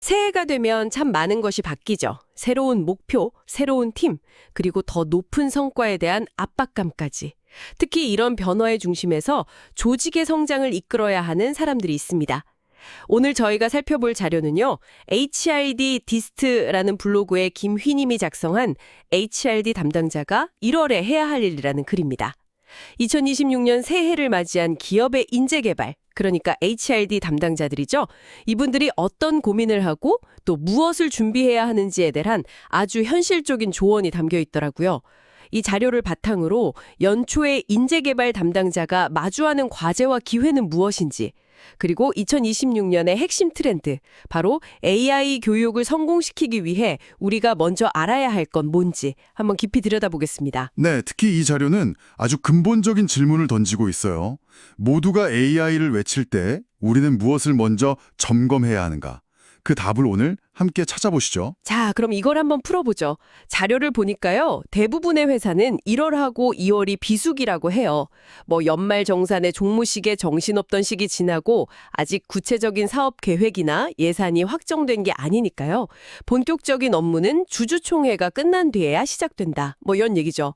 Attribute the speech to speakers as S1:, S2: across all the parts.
S1: 새해가 되면 참 많은 것이 바뀌죠. 새로운 목표, 새로운 팀, 그리고 더 높은 성과에 대한 압박감까지. 특히 이런 변화의 중심에서 조직의 성장을 이끌어야 하는 사람들이 있습니다. 오늘 저희가 살펴볼 자료는요. HRD 디스트라는 블로그의 김휘 님이 작성한 HRD 담당자가 1월에 해야 할 일이라는 글입니다. 2026년 새해를 맞이한 기업의 인재 개발, 그러니까 HRD 담당자들이죠. 이분들이 어떤 고민을 하고 또 무엇을 준비해야 하는지에 대한 아주 현실적인 조언이 담겨 있더라고요. 이 자료를 바탕으로 연초에 인재 개발 담당자가 마주하는 과제와 기회는 무엇인지, 그리고 2026년의 핵심 트렌드, 바로 AI 교육을 성공시키기 위해 우리가 먼저 알아야 할 건 뭔지 한번 깊이 들여다보겠습니다.
S2: 네, 특히 이 자료는 아주 근본적인 질문을 던지고 있어요. 모두가 AI를 외칠 때 우리는 무엇을 먼저 점검해야 하는가? 그 답을 오늘 함께 찾아보시죠.
S1: 자, 그럼 이걸 한번 풀어보죠. 자료를 보니까요, 대부분의 회사는 1월하고 2월이 비수기라고 해요. 뭐 연말 정산의 종무식에 정신없던 시기 지나고 아직 구체적인 사업 계획이나 예산이 확정된 게 아니니까요. 본격적인 업무는 주주총회가 끝난 뒤에야 시작된다. 뭐 이런 얘기죠.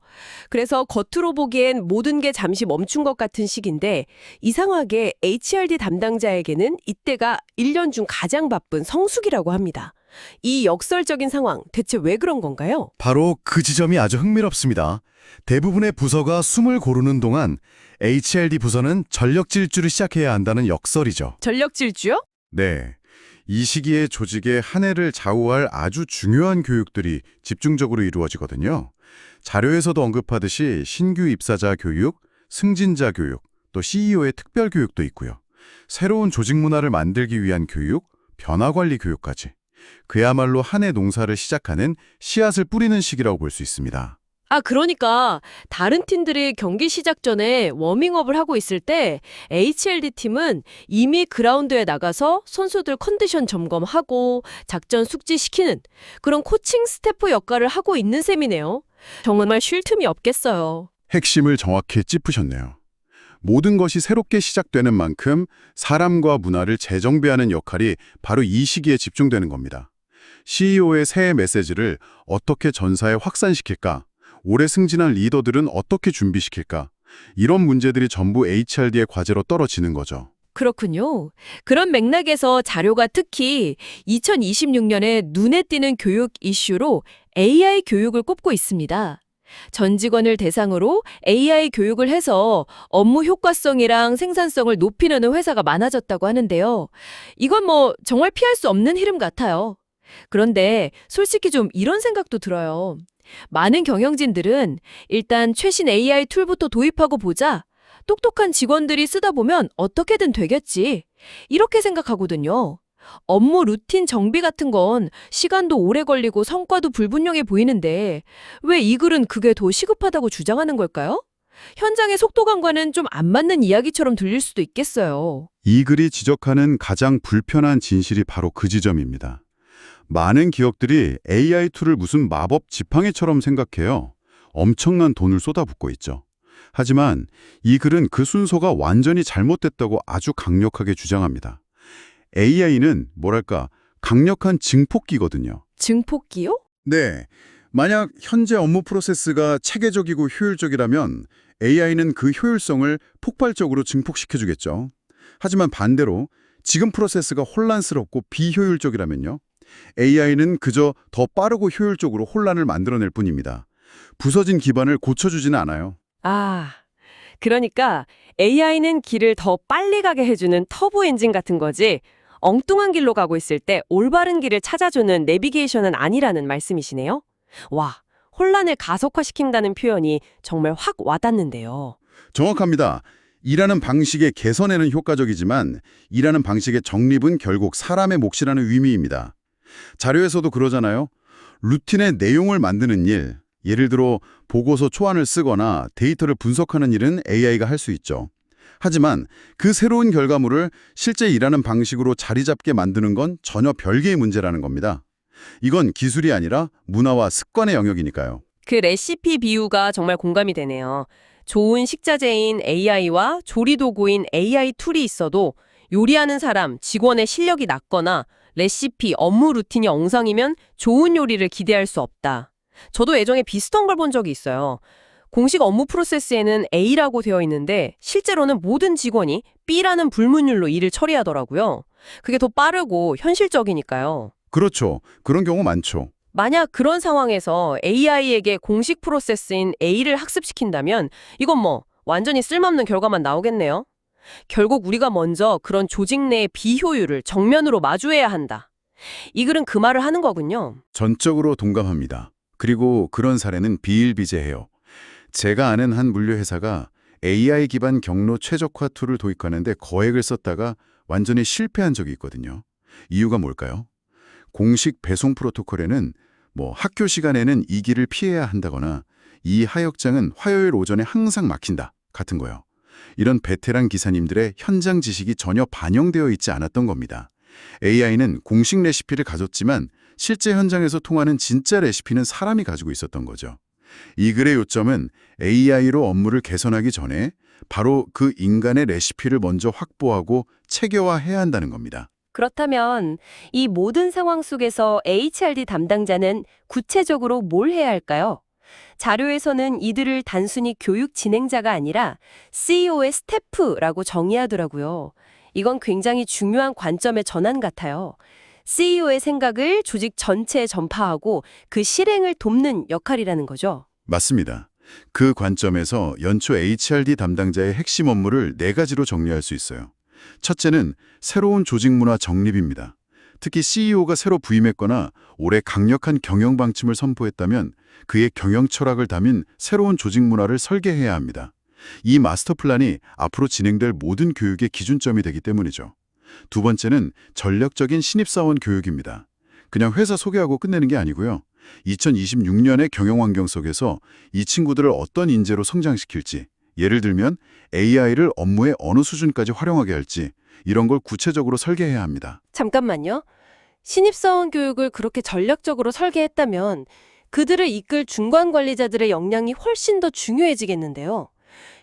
S1: 그래서 겉으로 보기엔 모든 게 잠시 멈춘 것 같은 시기인데 이상하게 HRD 담당자에게는 이때가 1년 중 가장 바쁜 성수기라고 합니다. 이 역설적인 상황 대체 왜 그런 건가요?
S3: 바로 그 지점이 아주 흥미롭습니다. 대부분의 부서가 숨을 고르는 동안 HLD 부서는 전력 질주를 시작해야 한다는 역설이죠.
S1: 전력 질주요?
S3: 네. 이 시기에 조직의 한 해를 좌우할 아주 중요한 교육들이 집중적으로 이루어지거든요. 자료에서도 언급하듯이 신규 입사자 교육, 승진자 교육, 또 CEO의 특별 교육도 있고요. 새로운 조직 문화를 만들기 위한 교육, 변화 관리 교육까지. 그야말로 한 해 농사를 시작하는 씨앗을 뿌리는 시기라고 볼 수 있습니다.
S1: 아, 그러니까 다른 팀들이 경기 시작 전에 워밍업을 하고 있을 때 HLD 팀은 이미 그라운드에 나가서 선수들 컨디션 점검하고 작전 숙지시키는 그런 코칭 스태프 역할을 하고 있는 셈이네요. 정말 쉴 틈이 없겠어요.
S3: 핵심을 정확히 짚으셨네요. 모든 것이 새롭게 시작되는 만큼 사람과 문화를 재정비하는 역할이 바로 이 시기에 집중되는 겁니다. CEO의 새해 메시지를 어떻게 전사에 확산시킬까? 올해 승진한 리더들은 어떻게 준비시킬까? 이런 문제들이 전부 HRD의 과제로 떨어지는 거죠.
S1: 그렇군요. 그런 맥락에서 자료가 특히 2026년에 눈에 띄는 교육 이슈로 AI 교육을 꼽고 있습니다. 전 직원을 대상으로 AI 교육을 해서 업무 효과성이랑 생산성을 높이려는 회사가 많아졌다고 하는데요. 이건 뭐 정말 피할 수 없는 흐름 같아요. 그런데 솔직히 좀 이런 생각도 들어요. 많은 경영진들은 일단 최신 AI 툴부터 도입하고 보자. 똑똑한 직원들이 쓰다 보면 어떻게든 되겠지. 이렇게 생각하거든요. 업무 루틴 정비 같은 건 시간도 오래 걸리고 성과도 불분명해 보이는데 왜 이 글은 그게 더 시급하다고 주장하는 걸까요? 현장의 속도감과는 좀 안 맞는 이야기처럼 들릴 수도 있겠어요.
S3: 이 글이 지적하는 가장 불편한 진실이 바로 그 지점입니다. 많은 기업들이 AI 툴을 무슨 마법 지팡이처럼 생각해요. 엄청난 돈을 쏟아붓고 있죠. 하지만 이 글은 그 순서가 완전히 잘못됐다고 아주 강력하게 주장합니다. AI는 뭐랄까 강력한 증폭기거든요.
S1: 증폭기요?
S3: 네. 만약 현재 업무 프로세스가 체계적이고 효율적이라면 AI는 그 효율성을 폭발적으로 증폭시켜주겠죠. 하지만 반대로 지금 프로세스가 혼란스럽고 비효율적이라면요. AI는 그저 더 빠르고 효율적으로 혼란을 만들어낼 뿐입니다. 부서진 기반을 고쳐주지는 않아요.
S1: 아, 그러니까 AI는 길을 더 빨리 가게 해주는 터보 엔진 같은 거지. 엉뚱한 길로 가고 있을 때 올바른 길을 찾아주는 내비게이션은 아니라는 말씀이시네요. 와, 혼란을 가속화시킨다는 표현이 정말 확 와닿는데요.
S3: 정확합니다. 일하는 방식의 개선에는 효과적이지만 일하는 방식의 정립은 결국 사람의 몫이라는 의미입니다. 자료에서도 그러잖아요. 루틴의 내용을 만드는 일, 예를 들어 보고서 초안을 쓰거나 데이터를 분석하는 일은 AI가 할 수 있죠. 하지만 그 새로운 결과물을 실제 일하는 방식으로 자리 잡게 만드는 건 전혀 별개의 문제라는 겁니다. 이건 기술이 아니라 문화와 습관의 영역이니까요.
S1: 그 레시피 비유가 정말 공감이 되네요. 좋은 식자재인 AI와 조리 도구인 AI 툴이 있어도 요리하는 사람, 직원의 실력이 낮거나 레시피, 업무 루틴이 엉성이면 좋은 요리를 기대할 수 없다. 저도 예전에 비슷한 걸 본 적이 있어요. 공식 업무 프로세스에는 A라고 되어 있는데 실제로는 모든 직원이 B라는 불문율로 일을 처리하더라고요. 그게 더 빠르고 현실적이니까요.
S3: 그렇죠. 그런 경우 많죠.
S1: 만약 그런 상황에서 AI에게 공식 프로세스인 A를 학습시킨다면 이건 뭐 완전히 쓸모없는 결과만 나오겠네요. 결국 우리가 먼저 그런 조직 내의 비효율을 정면으로 마주해야 한다. 이 글은 그 말을 하는 거군요.
S3: 전적으로 동감합니다. 그리고 그런 사례는 비일비재해요. 제가 아는 한 물류회사가 AI 기반 경로 최적화 툴을 도입하는데 거액을 썼다가 완전히 실패한 적이 있거든요. 이유가 뭘까요? 공식 배송 프로토콜에는 뭐 학교 시간에는 이 길을 피해야 한다거나 이 하역장은 화요일 오전에 항상 막힌다 같은 거요. 이런 베테랑 기사님들의 현장 지식이 전혀 반영되어 있지 않았던 겁니다. AI는 공식 레시피를 가졌지만 실제 현장에서 통하는 진짜 레시피는 사람이 가지고 있었던 거죠. 이 글의 요점은 AI로 업무를 개선하기 전에 바로 그 인간의 레시피를 먼저 확보하고 체계화해야 한다는 겁니다.
S1: 그렇다면 이 모든 상황 속에서 HRD 담당자는 구체적으로 뭘 해야 할까요? 자료에서는 이들을 단순히 교육 진행자가 아니라 CEO의 스태프라고 정의하더라고요. 이건 굉장히 중요한 관점의 전환 같아요. CEO의 생각을 조직 전체에 전파하고 그 실행을 돕는 역할이라는 거죠.
S3: 맞습니다. 그 관점에서 연초 HRD 담당자의 핵심 업무를 네 가지로 정리할 수 있어요. 첫째는 새로운 조직 문화 정립입니다. 특히 CEO가 새로 부임했거나 올해 강력한 경영 방침을 선포했다면 그의 경영 철학을 담은 새로운 조직 문화를 설계해야 합니다. 이 마스터 플랜이 앞으로 진행될 모든 교육의 기준점이 되기 때문이죠. 두 번째는 전략적인 신입사원 교육입니다. 그냥 회사 소개하고 끝내는 게 아니고요. 2026년의 경영 환경 속에서 이 친구들을 어떤 인재로 성장시킬지, 예를 들면 AI를 업무의 어느 수준까지 활용하게 할지 이런 걸 구체적으로 설계해야 합니다.
S1: 잠깐만요. 신입사원 교육을 그렇게 전략적으로 설계했다면 그들을 이끌 중간 관리자들의 역량이 훨씬 더 중요해지겠는데요.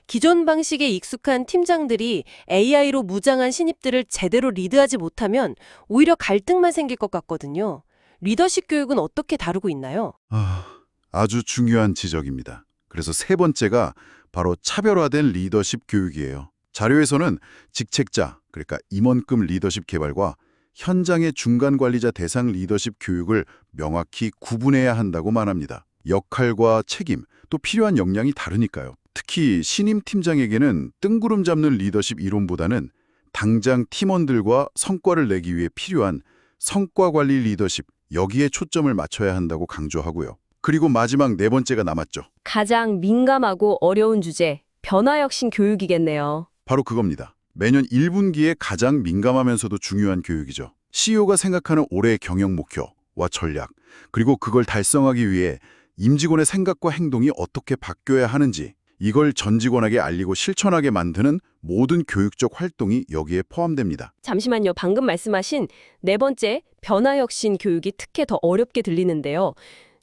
S1: 기존 방식에 익숙한 팀장들이 AI로 무장한 신입들을 제대로 리드하지 못하면 오히려 갈등만 생길 것 같거든요. 리더십 교육은 어떻게 다루고 있나요?
S3: 아, 아주 중요한 지적입니다. 그래서 세 번째가 바로 차별화된 리더십 교육이에요. 자료에서는 직책자, 그러니까 임원급 리더십 개발과 현장의 중간 관리자 대상 리더십 교육을 명확히 구분해야 한다고 말합니다. 역할과 책임, 또 필요한 역량이 다르니까요. 특히 신임 팀장에게는 뜬구름 잡는 리더십 이론보다는 당장 팀원들과 성과를 내기 위해 필요한 성과 관리 리더십, 여기에 초점을 맞춰야 한다고 강조하고요. 그리고 마지막 네 번째가 남았죠.
S1: 가장 민감하고 어려운 주제, 변화혁신 교육이겠네요.
S3: 바로 그겁니다. 매년 1분기에 가장 민감하면서도 중요한 교육이죠. CEO가 생각하는 올해의 경영 목표와 전략, 그리고 그걸 달성하기 위해 임직원의 생각과 행동이 어떻게 바뀌어야 하는지 이걸 전 직원에게 알리고 실천하게 만드는 모든 교육적 활동이 여기에 포함됩니다.
S1: 잠시만요. 방금 말씀하신 네 번째 변화혁신 교육이 특히 더 어렵게 들리는데요.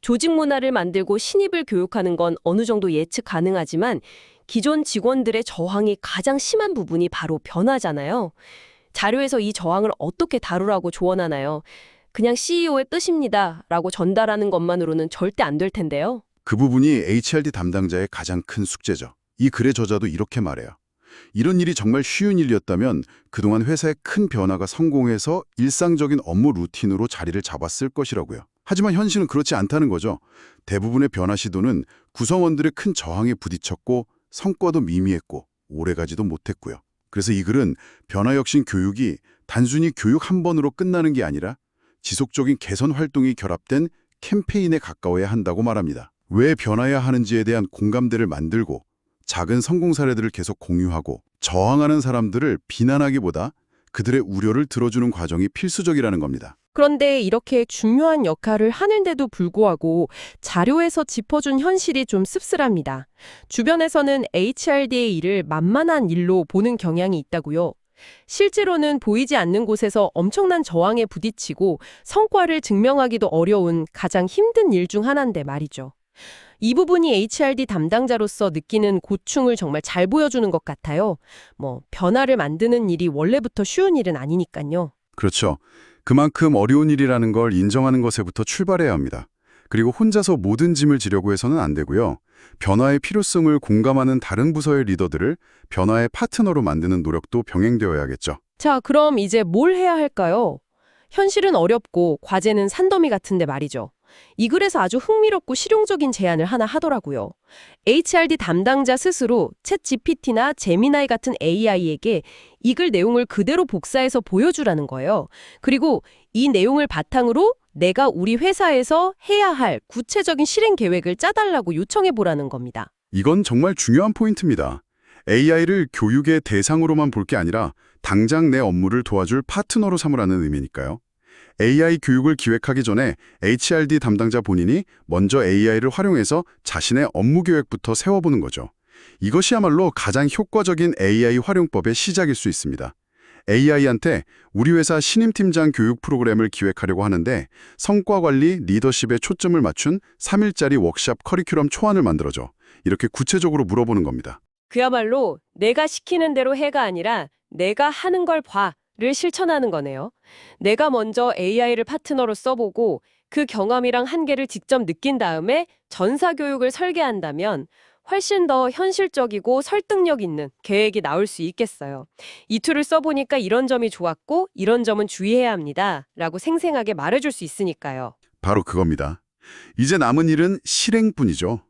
S1: 조직 문화를 만들고 신입을 교육하는 건 어느 정도 예측 가능하지만 기존 직원들의 저항이 가장 심한 부분이 바로 변화잖아요. 자료에서 이 저항을 어떻게 다루라고 조언하나요? 그냥 CEO의 뜻입니다. 라고 전달하는 것만으로는 절대 안 될 텐데요.
S3: 그 부분이 HRD 담당자의 가장 큰 숙제죠. 이 글의 저자도 이렇게 말해요. 이런 일이 정말 쉬운 일이었다면 그동안 회사의 큰 변화가 성공해서 일상적인 업무 루틴으로 자리를 잡았을 것이라고요. 하지만 현실은 그렇지 않다는 거죠. 대부분의 변화 시도는 구성원들의 큰 저항에 부딪혔고 성과도 미미했고 오래가지도 못했고요. 그래서 이 글은 변화혁신 교육이 단순히 교육 한 번으로 끝나는 게 아니라 지속적인 개선 활동이 결합된 캠페인에 가까워야 한다고 말합니다. 왜 변화해야 하는지에 대한 공감대를 만들고 작은 성공 사례들을 계속 공유하고 저항하는 사람들을 비난하기보다 그들의 우려를 들어주는 과정이 필수적이라는 겁니다.
S1: 그런데 이렇게 중요한 역할을 하는데도 불구하고 자료에서 짚어준 현실이 좀 씁쓸합니다. 주변에서는 HRD의 일을 만만한 일로 보는 경향이 있다고요. 실제로는 보이지 않는 곳에서 엄청난 저항에 부딪히고 성과를 증명하기도 어려운 가장 힘든 일 중 하나인데 말이죠. 이 부분이 HRD 담당자로서 느끼는 고충을 정말 잘 보여주는 것 같아요. 뭐 변화를 만드는 일이 원래부터 쉬운 일은 아니니까요.
S3: 그렇죠. 그만큼 어려운 일이라는 걸 인정하는 것에부터 출발해야 합니다. 그리고 혼자서 모든 짐을 지려고 해서는 안 되고요. 변화의 필요성을 공감하는 다른 부서의 리더들을 변화의 파트너로 만드는 노력도 병행되어야겠죠.
S1: 자, 그럼 이제 뭘 해야 할까요? 현실은 어렵고 과제는 산더미 같은데 말이죠. 이 글에서 아주 흥미롭고 실용적인 제안을 하나 하더라고요. HRD 담당자 스스로 챗 GPT나 제미나이 같은 AI에게 이 글 내용을 그대로 복사해서 보여주라는 거예요. 그리고 이 내용을 바탕으로 내가 우리 회사에서 해야 할 구체적인 실행 계획을 짜달라고 요청해 보라는 겁니다.
S3: 이건 정말 중요한 포인트입니다. AI를 교육의 대상으로만 볼 게 아니라 당장 내 업무를 도와줄 파트너로 삼으라는 의미니까요. AI 교육을 기획하기 전에 HRD 담당자 본인이 먼저 AI를 활용해서 자신의 업무 계획부터 세워보는 거죠. 이것이야말로 가장 효과적인 AI 활용법의 시작일 수 있습니다. AI한테 우리 회사 신임팀장 교육 프로그램을 기획하려고 하는데 성과 관리, 리더십에 초점을 맞춘 3일짜리 워크샵 커리큘럼 초안을 만들어줘. 이렇게 구체적으로 물어보는 겁니다.
S1: 그야말로 내가 시키는 대로 해가 아니라 내가 하는 걸 봐 를 실천하는 거네요. 내가 먼저 AI를 파트너로 써보고 그 경험이랑 한계를 직접 느낀 다음에 전사 교육을 설계한다면 훨씬 더 현실적이고 설득력 있는 계획이 나올 수 있겠어요. 이 툴을 써보니까 이런 점이 좋았고 이런 점은 주의해야 합니다. 라고 생생하게 말해줄 수 있으니까요.
S3: 바로 그겁니다. 이제 남은 일은 실행뿐이죠.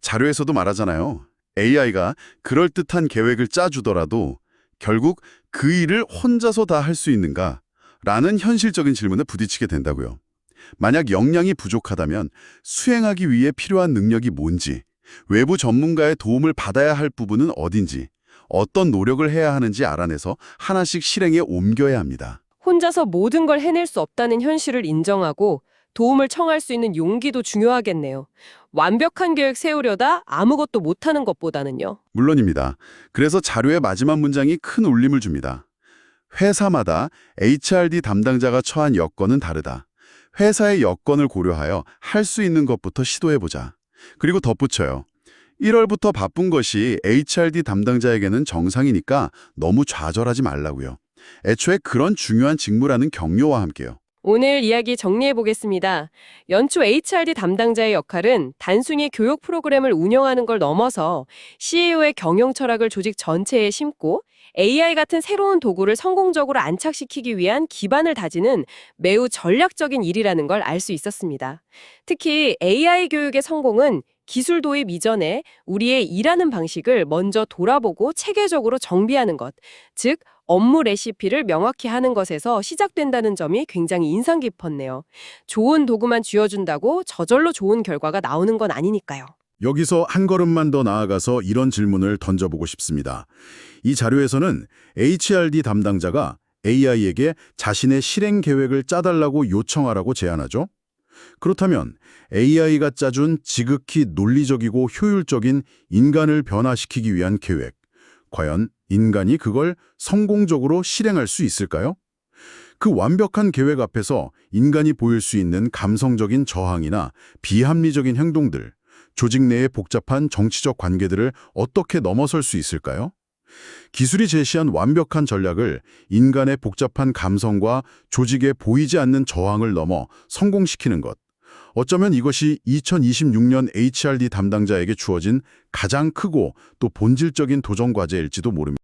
S3: 자료에서도 말하잖아요. AI가 그럴듯한 계획을 짜주더라도 결국 그 일을 혼자서 다 할 수 있는가? 라는 현실적인 질문에 부딪히게 된다고요. 만약 역량이 부족하다면 수행하기 위해 필요한 능력이 뭔지, 외부 전문가의 도움을 받아야 할 부분은 어딘지, 어떤 노력을 해야 하는지 알아내서 하나씩 실행에 옮겨야 합니다.
S1: 혼자서 모든 걸 해낼 수 없다는 현실을 인정하고 도움을 청할 수 있는 용기도 중요하겠네요. 완벽한 계획 세우려다 아무것도 못하는 것보다는요.
S3: 물론입니다. 그래서 자료의 마지막 문장이 큰 울림을 줍니다. 회사마다 HRD 담당자가 처한 여건은 다르다. 회사의 여건을 고려하여 할 수 있는 것부터 시도해보자. 그리고 덧붙여요. 1월부터 바쁜 것이 HRD 담당자에게는 정상이니까 너무 좌절하지 말라고요. 애초에 그런 중요한 직무라는 격려와 함께요.
S1: 오늘 이야기 정리해 보겠습니다. 연초 HRD 담당자의 역할은 단순히 교육 프로그램을 운영하는 걸 넘어서 CEO의 경영 철학을 조직 전체에 심고 AI 같은 새로운 도구를 성공적으로 안착시키기 위한 기반을 다지는 매우 전략적인 일이라는 걸 알 수 있었습니다. 특히 AI 교육의 성공은 기술 도입 이전에 우리의 일하는 방식을 먼저 돌아보고 체계적으로 정비하는 것, 즉 업무 레시피를 명확히 하는 것에서 시작된다는 점이 굉장히 인상 깊었네요. 좋은 도구만 쥐어준다고 저절로 좋은 결과가 나오는 건 아니니까요.
S2: 여기서 한 걸음만 더 나아가서 이런 질문을 던져보고 싶습니다. 이 자료에서는 HRD 담당자가 AI에게 자신의 실행 계획을 짜달라고 요청하라고 제안하죠. 그렇다면 AI가 짜준 지극히 논리적이고 효율적인 인간을 변화시키기 위한 계획, 과연 인간이 그걸 성공적으로 실행할 수 있을까요? 그 완벽한 계획 앞에서 인간이 보일 수 있는 감성적인 저항이나 비합리적인 행동들, 조직 내의 복잡한 정치적 관계들을 어떻게 넘어설 수 있을까요? 기술이 제시한 완벽한 전략을 인간의 복잡한 감성과 조직에 보이지 않는 저항을 넘어 성공시키는 것. 어쩌면 이것이 2026년 HRD 담당자에게 주어진 가장 크고 또 본질적인 도전 과제일지도 모릅니다.